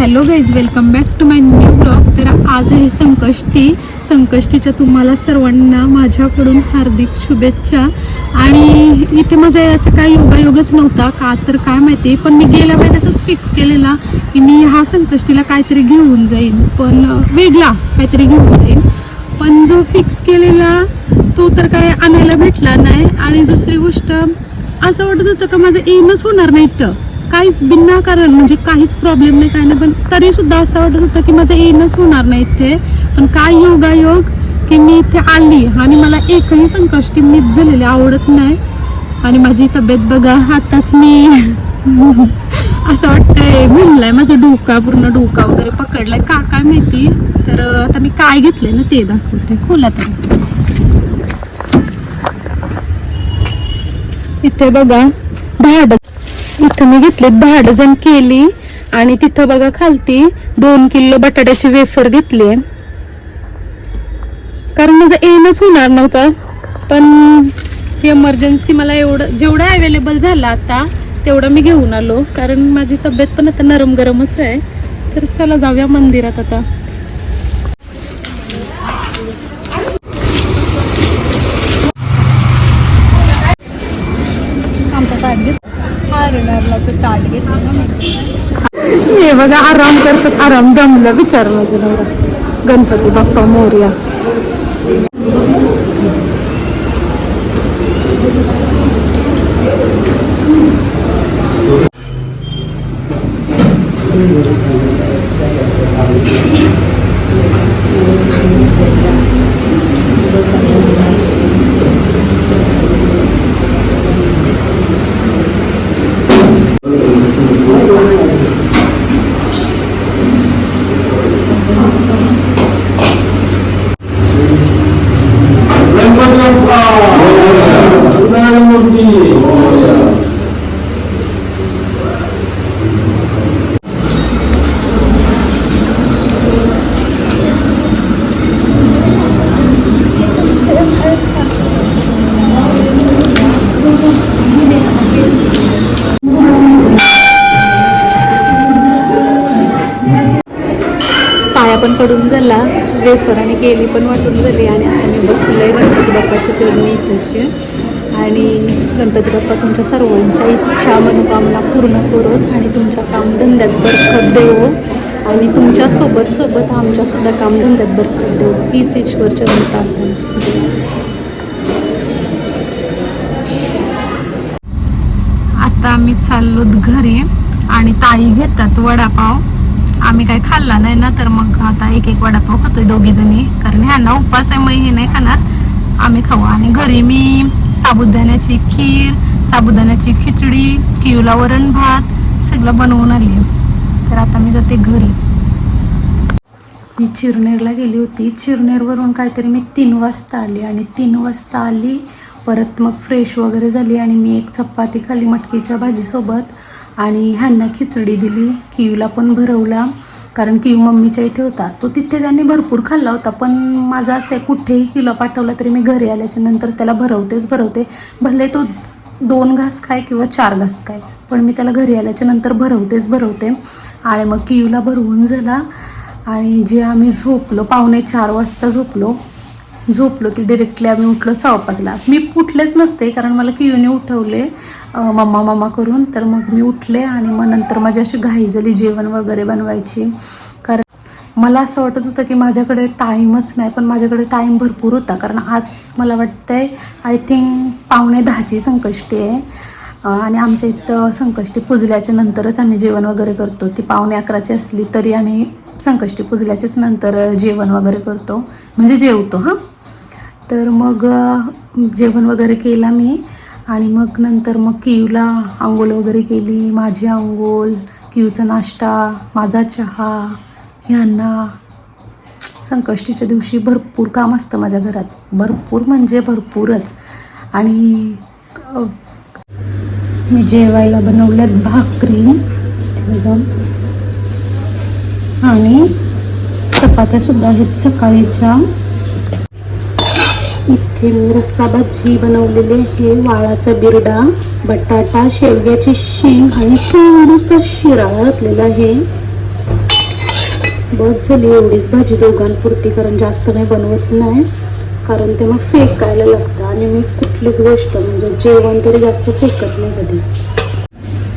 Hello guys welcome back to my new blog तर आज आहे संकष्टी. संकष्टीच्या तुम्हाला सर्वांना माझ्याकडून हार्दिक शुभेच्छा. आणि इथे माझा याचा काही योगायोगच नव्हता. का तर काय माहिती पण मी गेल्या महिन्यातच फिक्स केलेला की मी हा संकष्टीला काहीतरी घेऊन जाईन. पण वेगळा काहीतरी घेऊन जाईन. पण जो फिक्स केलेला तो तर काय आणायला भेटला नाही. आणि दुसरी गोष्ट असं वाटत होतं का माझं एमच होणार नाही इथं? काहीच बिना कारण म्हणजे काहीच प्रॉब्लेम नाही काय नाही. पण तरी सुद्धा असं वाटत होतं की माझं येणंच होणार नाही इथे. पण काय योगायोग की मी इथे आली आणि मला एकही संकष्टी मीच झालेली आवडत नाही. आणि माझी तब्येत बघा आताच मी असं वाटतंय. घुमलाय माझं डोका पूर्ण डोका वगैरे पकडलाय. का काय माहिती तर आता मी काय घेतलंय ना ते दाखवते. खोला तर. इथे बघा दहा इथं मी घेतले दहा डझन केली आणि तिथं बघा खालती दोन किलो बटाट्याचे वेफर घेतले. कारण माझं येणंच होणार नव्हतं. पण इमर्जन्सी मला एवढं जेवढं अवेलेबल झालं आता तेवढं मी घेऊन आलो. कारण माझी तब्येत पण आता नरम गरमच आहे. तर चला जाऊया मंदिरात आता. हे बघा आराम करतात. आराम जमलं विचार माझं नवरा गणपती बाप्पा मोर्या. कडून पडून झाला. वेफर आणि केली पण वाटून झाली आणि आता मी बसले गणपती बाप्पाच्या चरणी इथेशी. आणि गणपती बाप्पा तुमच्या सर्वांच्या इच्छा मनोकामना पूर्ण करोत आणि तुमच्या कामधंद्यात बरकत देवो. आणि तुमच्यासोबत सोबत आमच्या कामधंद्यात बरकत देवो. हीच ईश्वर चरण प्रार्थना आता आम्ही चाललो घरी आणि ताई घेतात वडापाव. आम्ही काय खाल्ला नाही ना तर मग आता एक एक वडापाव खातोय दोघी जणी. कारण ह्यांना उपास आहे मग हे नाही खाणार. आम्ही खाऊ. आणि घरी मी साबुदाण्याची खीर साबुदाण्याची खिचडी किवला वरण भात सगळं बनवून आली. तर आता मी जाते घरी. मी चिरनेरला गेली होती. चिरनेरवरून काहीतरी मी तीन वाजता आली. आणि तीन वाजता आली. परत मग फ्रेश वगैरे झाली. आणि मी एक चपाती खाल्ली मटकीच्या भाजीसोबत. आणि ह्यांना खिचडी दिली कियूला पण भरवला. कारण कियू मम्मीच्या इथे होता. तो तिथे त्यांनी भरपूर खाल्ला होता पण माझा असं आहे कुठेही किलो पाठवला तरी मी घरी आल्याच्यानंतर त्याला भरवतेच भरवते. भले तो दोन घास खाय किंवा चार घास खाय पण मी त्याला घरी आल्याच्यानंतर भरवतेच भरवते. आणि मग कियूला भरवून झाला. आणि जे आम्ही झोपलो पावणे चार वाजता झोपलो. झोपलो ती डिरेक्टली आम्ही उठलो सहापाचला. मी उठलेच नसते कारण मला कियूने उठवले मम्मा मम्मा करून. तर मग मी उठले आणि मग नंतर माझी अशी घाई झाली जेवण वगैरे बनवायची. कारण मला असं वाटत होतं की माझ्याकडे टाईमच नाही पण माझ्याकडे टाईम भरपूर होता. कारण आज मला वाटतंय आय थिंक पावणे दहाची संकष्टी आहे. आणि आमच्या इथं संकष्टी पुजल्याच्या नंतरच आम्ही जेवण वगैरे करतो. ती पावणे अकराची असली तरी आम्ही संकष्टी पुजल्याच्याच नंतर जेवण वगैरे करतो. म्हणजे जेवतो हां? तर मग जेवण वगैरे केला मी. आणि मग नंतर मग कियूला आंघोळ वगैरे केली. माझी आंघोळ कियूचा नाश्ता माझा चहा ह्यांना. संकष्टीच्या दिवशी भरपूर काम असतं माझ्या घरात. भरपूर म्हणजे भरपूरच. आणि मी जेवायला बनवल्यात भाकरी आणि चपात्या सुद्धा आहेत सकाळीच्या. इथे मी रस्सा भाजी बनवलेली आहे वाळाचा बिरडा बटाटा शेवग्याची शेंग आणि थोडंसं शिरा घातलेला आहे. बस झाली एवढीच भाजी दोघांपुरती कारण जास्त काही बनवत नाही कारण ते मग फेकायला लागतं आणि मी कुठलीच गोष्ट म्हणजे जेवण तरी जास्त फेकत नाही कधी.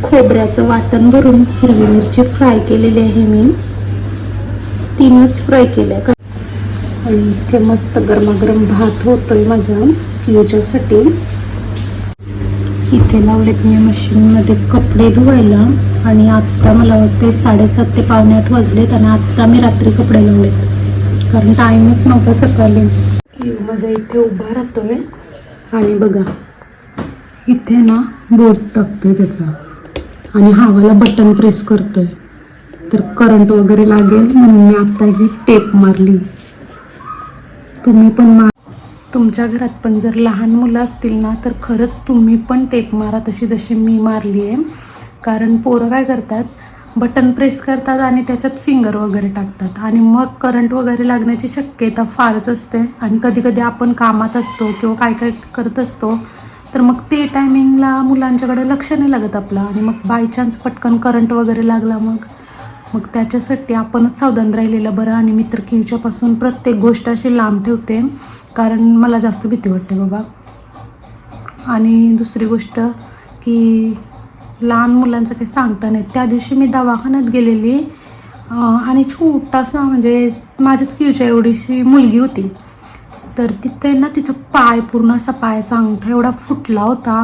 खोबऱ्याचं वाटण भरून हिरवी मिरची फ्राय केलेली आहे मी. तीनच फ्राय केल्या आणि इथे मस्त गरमागरम भात होतोय माझा पिऊच्यासाठी इथे लावलेत मी मशीनमध्ये कपडे धुवायला आणि आत्ता मला वाटते साडेसात ते पावणे आठ वाजलेत आणि आत्ता मी रात्री कपडे लावलेत. कारण टाईमच नव्हता सकाळी. माझा इथे उभा राहतोय. आणि बघा इथे ना बोट टाकतोय त्याचा. आणि हवाला बटन प्रेस करतोय. तर करंट वगैरे लागेल म्हणून मी आता ही टेप मारली. तुम्ही पण मा तुमच्या घरात पण जर लहान मुलं असतील ना तर खरंच तुम्ही पण टेप मारा तशी जशी मी मारली आहे. कारण पोरं काय करतात? बटन प्रेस करतात आणि त्याच्यात फिंगर वगैरे टाकतात. आणि मग करंट वगैरे लागण्याची शक्यता फारच असते. आणि कधी कधी आपण कामात असतो किंवा काय काय करत असतो तर मग ते टायमिंगला मुलांच्याकडे लक्ष नाही लागत आपलं. आणि मग बाय चान्स पटकन करंट वगैरे लागला मग. मग त्याच्यासाठी आपणच सावधान राहिलेलं बरं आणि मी तर किवच्यापासून प्रत्येक गोष्ट अशी लांब ठेवते कारण मला जास्त भीती वाटते बाबा. आणि दुसरी गोष्ट की लहान मुलांचं काही सांगता नाही. त्या दिवशी मी दवाखान्यात गेलेली आणि छोटासा म्हणजे माझ्याच किवच्या एवढीशी मुलगी होती. तर तिथे ना तिचा पाय पूर्ण असा पायाचा अंगठा एवढा फुटला होता.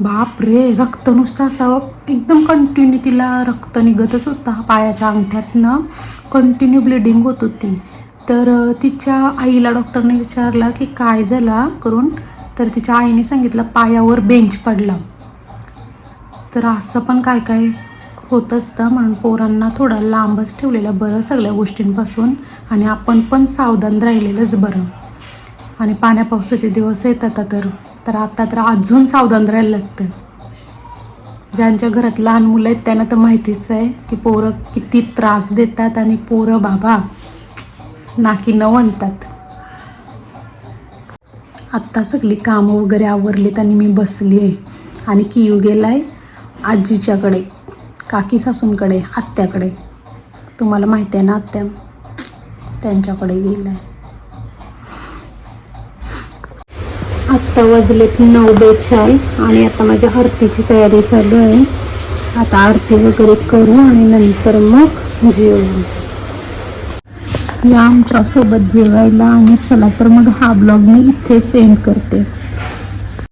बाप रे रक्त नुसतं असं एकदम कंटिन्यू तिला रक्त निघतच होता पायाच्या अंगठ्यातनं. कंटिन्यू ब्लिडिंग होत होती. तर तिच्या आईला डॉक्टरने विचारलं की काय झाला करून. तर तिच्या आईने सांगितलं पायावर बेंच पडला. तर असं पण काय काय होत असतं. म्हणून पोरांना थोडा लांबच ठेवलेलं बरं सगळ्या गोष्टींपासून. आणि आपण पण सावधान राहिलेलंच बरं. आणि पाण्या पावसाचे दिवस येतात आता तर. तर आता तर अजून सावधान राहायला लागतं. ज्यांच्या घरात लहान मुलं आहेत त्यांना तर माहितीच आहे की पोरं किती त्रास देतात आणि पोरं बाबा नाकी न म्हणतात आत्ता सगळी कामं वगैरे आवरलीत आणि मी बसली आहे. आणि कियू गेलाय आजीच्याकडे काकी सासूंकडे आत्याकडे. तुम्हाला माहिती आहे ना आत्या त्यांच्याकडे गेला आहे आत्ता वाजलेत नऊ बेचाळ आणि आता माझ्या आरतीची तयारी चालू आहे. आता आरती वगैरे करू आणि नंतर मग जेवू या आमच्यासोबत जेवायला आणि चला तर मग हा ब्लॉग मी इथेच एंड करते.